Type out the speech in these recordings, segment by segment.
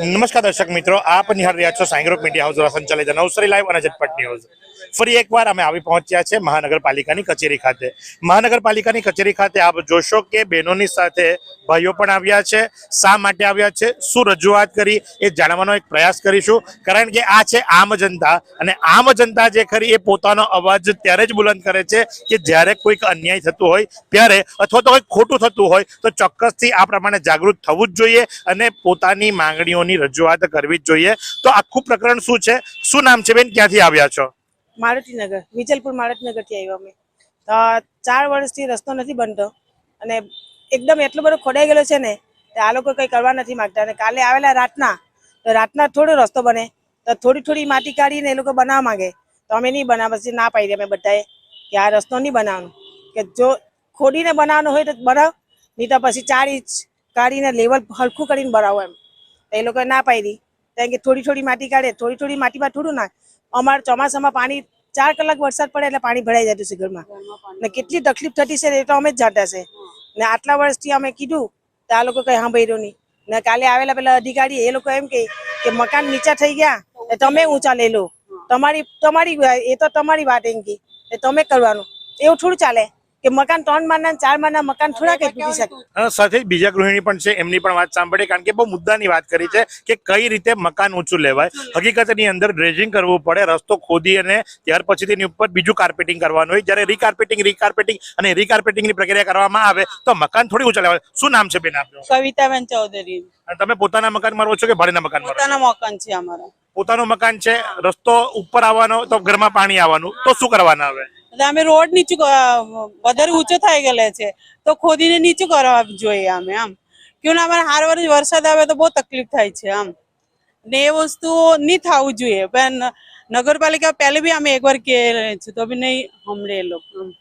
નમસ્કાર દર્શક મિત્રો, આપ નિહાળ રહ્યા છો સાંગ્રોપ મીડિયા હાઉસ દ્વારા સંચાલિત નવસરી લાઈવ અને ઝટપટ ન્યૂઝ. ફરી એકવાર અમે આવી પહોંચ્યા છે મહાનગરપાલિકાની કચેરી ખાતે. મહાનગરપાલિકાની કચેરી ખાતે આપ જોશો કે બહેનોની સાથે ભાઈઓ પણ આવ્યા છે, શા માટે આવ્યા છે, શું રજૂઆત કરી, એ જાણવાનો એક પ્રયાસ કરીશું. કારણ કે આ છે આમ જનતા અને આમ જનતા જે ખરી એ પોતાનો અવાજ ત્યારે જ બુલંદ કરે છે કે જ્યારે કોઈક અન્યાય થતું હોય, ત્યારે અથવા તો કંઈક ખોટું થતું હોય, તો ચોક્કસથી આ પ્રમાણે જાગૃત થવું જ જોઈએ અને પોતાની માંગણીઓની રજૂઆત કરવી જ જોઈએ. તો આખું પ્રકરણ શું છે? શું નામ છે બેન? ક્યાંથી આવ્યા છો? મારુતિનગર, વિજલપુર મારુતિનગરથી આવ્યો અમે. તો ચાર વર્ષથી રસ્તો નથી બનતો અને એકદમ એટલો બધો ખોડાઈ ગયેલો છે ને આ લોકો કંઈ કરવા નથી માંગતા. અને કાલે આવેલા રાતના રાતના થોડો રસ્તો બને. તો થોડી થોડી માટી કાઢીને એ લોકો બનાવવા માંગે. તો અમે નહીં બનાવ પછી ના પાડી અમે બધાએ કે આ રસ્તો નહીં બનાવવાનો. કે જો ખોડીને બનાવવાનો હોય તો બનાવ, નહીં તો પછી ચાર ઇંચ કાઢીને લેવલ હરખું કરીને બનાવો એમ. એ લોકોએ ના પાડી કારણ કે થોડી થોડી માટી કાઢે, થોડી થોડી માટીમાં થોડું નાખ. અમારે ચોમાસામાં પાણી, ચાર કલાક વરસાદ પડે એટલે પાણી ભરાઈ જતું છે ઘરમાં. ને કેટલી તકલીફ થતી છે એ તો અમે જ જાણતા છે. ને આટલા વર્ષથી અમે કીધું તો આ લોકો કઈ સાંભળ્યું નહીં. ને કાલે આવેલા પેલા અધિકારી એ લોકો એમ કે મકાન નીચા થઈ ગયા તમે ઊંચા લઈ લો. તમારી તમારી, એ તો તમારી વાત એમ કે તમે કરવાનું. એવું થોડું ચાલે. કે મકાન ત્રણ માના ચાર માના મકાન થોડા કઈ તૂટી શકે. સાથે બીજા ગૃહિણી પણ છે એમની પણ વાત સાંભળી કારણ કે બહુ મુદ્દાની વાત કરી છે કે કઈ રીતે મકાન ઊંચું લેવાય. હકીકતની અંદર ડ્રેજિંગ કરવું પડે રસ્તો ખોદી અને ત્યાર પછી તેની ઉપર બીજું કાર્પેટિંગ કરવાનું હોય. જ્યારે રીકાર્પેટિંગ રીકાર્પેટિંગ અને રીકાર્પેટિંગની પ્રક્રિયા કરવામાં આવે તો મકાન થોડી ઊંચા લેવાય. શું નામ છે બેન આપનું? કવિતાબેન ચૌધરી. તમે પોતાના મકાન મારો છો કે ભાડેના મકાન પોતાના મકાન છે અમારા. પોતાનું મકાન છે રસ્તો ઉપર આવવાનો તો ઘરમાં પાણી આવવાનું. તો શું કરવાના આવે અમે રોડ નીચું વધારે ઊંચો થઈ ગયેલો છે. તો ખોદીને નીચું કરવા જોઈએ અમે, આમ. ને અમારે હાર વર્ષ વરસાદ આવે તો બહુ તકલીફ થાય છે, આમ. ને એ વસ્તુ નહીં થવું જોઈએ. પણ નગરપાલિકા પહેલે બી અમે એકવાર કહે છે, તો બી નહીં હમણે એ લોકો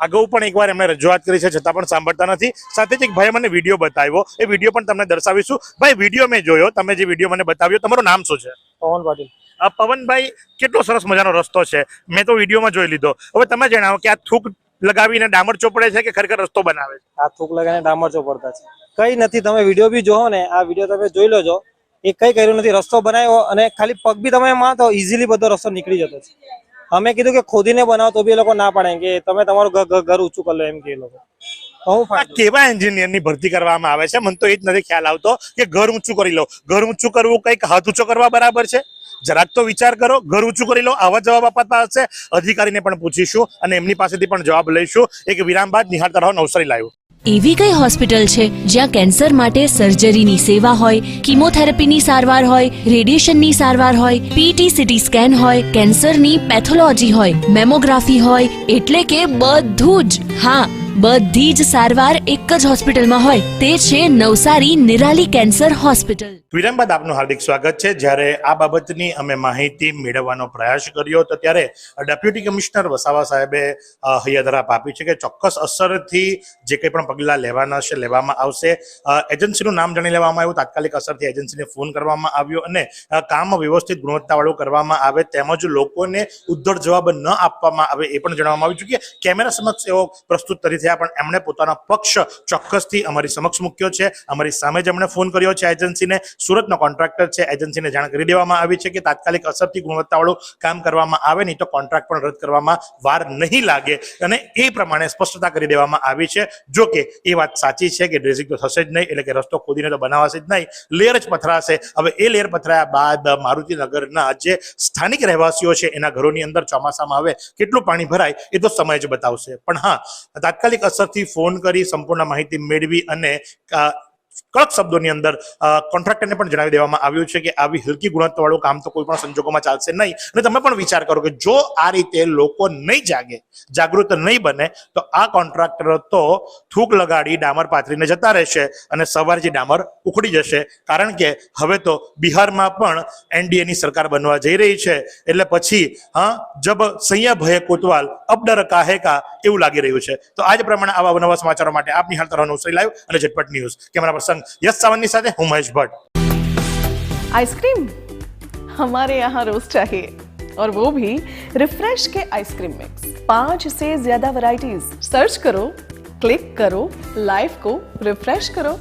અગાઉ પણ એકવાર એમણે રજૂઆત કરી છે, છતાં પણ સાંભળતા નથી. સાથે જ એક ભાઈ મને વીડિયો બતાવ્યો. એ વીડિયો પણ તમને દર્શાવીશું. ભાઈ, વીડિયો મેં જોયો. તમે જે વીડિયો મને બતાવ્યો, તમારું નામ શું છે? પવન પાટીલ આ પવનભાઈ કેટલો સરસ મજાનો રસ્તો છે. મેં તો વિડીયોમાં જોઈ લીધો. હવે તમે જણાવો કે આ થૂક લગાવીને ડામર ચોપડે છે કે ખરેખર રસ્તો બનાવે છે? આ થૂક લગાવીને ડામર ચોપડતા છે. કઈ નથી તમે વીડિયો બી જોવો ને આ વીડિયો તમે જોઈ લેજો. એ કઈ કર્યું નથી રસ્તો બનાવ્યો અને ખાલી પગ બી તમે માં તો ઇઝીલી બધો રસ્તો નીકળી જતો છે. અમે કીધું કે ખોદીને બનાવો તો બી એ લોકો ના પાડે કે તમે તમારું ઘર- ઊંચું કરી લો એમ કે લોકો. આ કેવા એન્જિનિયરની ભરતી કરવામાં આવે છે? મને તો એ જ નથી ખ્યાલ આવતો કે ઘર ઊંચું કરી લો. ઘર ઊંચું કરવું કંઈક હાથ ઊંચો કરવા બરાબર છે? જરાક તો વિચાર કરો ઘર ઊંચું કરી લો આવા જવાબ અપાતા હશે અધિકારીને પણ પૂછીશું અને એમની પાસેથી પણ જવાબ લઈશું. એક વિરામ બાદ નિહાળતા રહો નવસારી લાવ્યું એવી કઈ હોસ્પિટલ છે જ્યાં કેન્સર માટે સર્જરીની સેવા હોય કિમોથેરાપીની સારવાર હોય રેડિયેશનની સારવાર હોય પીટી સીટી સ્કેન હોય કેન્સરની પેથોલોજી હોય મેમોગ્રાફી હોય એટલે કે બધું જ. હા બધી જ સારવાર એક જ હોસ્પિટલમાં હોય. તે છે નવસારી નિરાલી કેન્સર હોસ્પિટલ. વિરામ બાદ આપનું હાર્દિક સ્વાગત છે. જ્યારે આ બાબતની અમે માહિતી મેળવવાનો પ્રયાસ કર્યો તો ત્યારે ડેપ્યુટી કમિશનર વસાવા સાહેબે હૈયાદરાપ આપી છે કે ચોક્કસ અસરથી જે કંઈ પણ પગલાં લેવાના છે, લેવામાં આવશે. એજન્સીનું નામ જાણી લેવામાં આવ્યું. તાત્કાલિક અસરથી એજન્સીને ફોન કરવામાં આવ્યો અને કામ વ્યવસ્થિત ગુણવત્તાવાળું કરવામાં આવે તેમજ લોકોને ઉદ્ધર જવાબ ન આપવામાં આવે એ પણ જણાવવામાં આવ્યું છે કે કેમેરા સમક્ષ એવો પ્રસ્તુત કરી થયા પણ એમણે પોતાનો પક્ષ ચોક્કસથી અમારી સમક્ષ મૂક્યો છે. અમારી સામે જ એમણે ફોન કર્યો છે એજન્સીને. સુરતનો કોન્ટ્રાક્ટર છે, એજન્સીને જાણ કરી દેવામાં આવી છે કે તાત્કાલિક અસરથી ગુણવત્તાવાળું કામ કરવામાં આવે, નહીં તો કોન્ટ્રાક્ટ પણ રદ કરવામાં વાર નહીં લાગે. અને એ પ્રમાણે સ્પષ્ટતા કરી દેવામાં આવી છે. જો કે એ વાત સાચી છે કે ડ્રેસિંગ તો થશે જ નહીં, એટલે કે રસ્તો ખોદીને તો બનાવાશે જ નહીં. લેયર જ પથરાશે. હવે એ લેયર પથરાયા બાદ મારુતિનગરના જે સ્થાનિક રહેવાસીઓ છે, એના ઘરોની અંદર ચોમાસામાં હવે કેટલું પાણી ભરાય એ તો સમય જ બતાવશે. પણ હા, તાત્કાલિક અસરથી ફોન કરી સંપૂર્ણ માહિતી મેળવી અને કડક શબ્દોની અંદર કોન્ટ્રાક્ટરને પણ જણાવી દેવામાં આવ્યું છે કે આવી હલકી ગુણવત્તાવાળું કામ તો કોઈ પણ સંજોગોમાં ચાલશે નહીં. અને તમે પણ વિચાર કરો કે જો આ રીતે લોકો નહીં જાગે, જાગૃત નહીં બને, તો આ કોન્ટ્રાક્ટર તો થૂક લગાડી ડામર પાથરીને જતા રહેશે અને સવારથી ડામર ઉખડી જશે. કારણ કે હવે તો બિહારમાં પણ એનડીએની સરકાર બનવા જઈ રહી છે. એટલે પછી, હા, જબ સૈયા ભય કોતવાલ અબડર કાહે કા, એવું લાગી રહ્યું છે. તો આજ પ્રમાણે આવા નવા સમાચારો માટે આપની હાલ રહો નવસારી લાઈવ અને ઝટપટ news. Camera પર્સન યશ સાવંતની સાથે હું મહેશ ભટ્ટ आइसक्रीम हमारे यहाँ रोज चाहिए और वो भी रिफ्रेश के आइसक्रीम मिक्स पांच से ज्यादा वैरायटीज सर्च करो क्लिक करो लाइफ को रिफ्रेश करो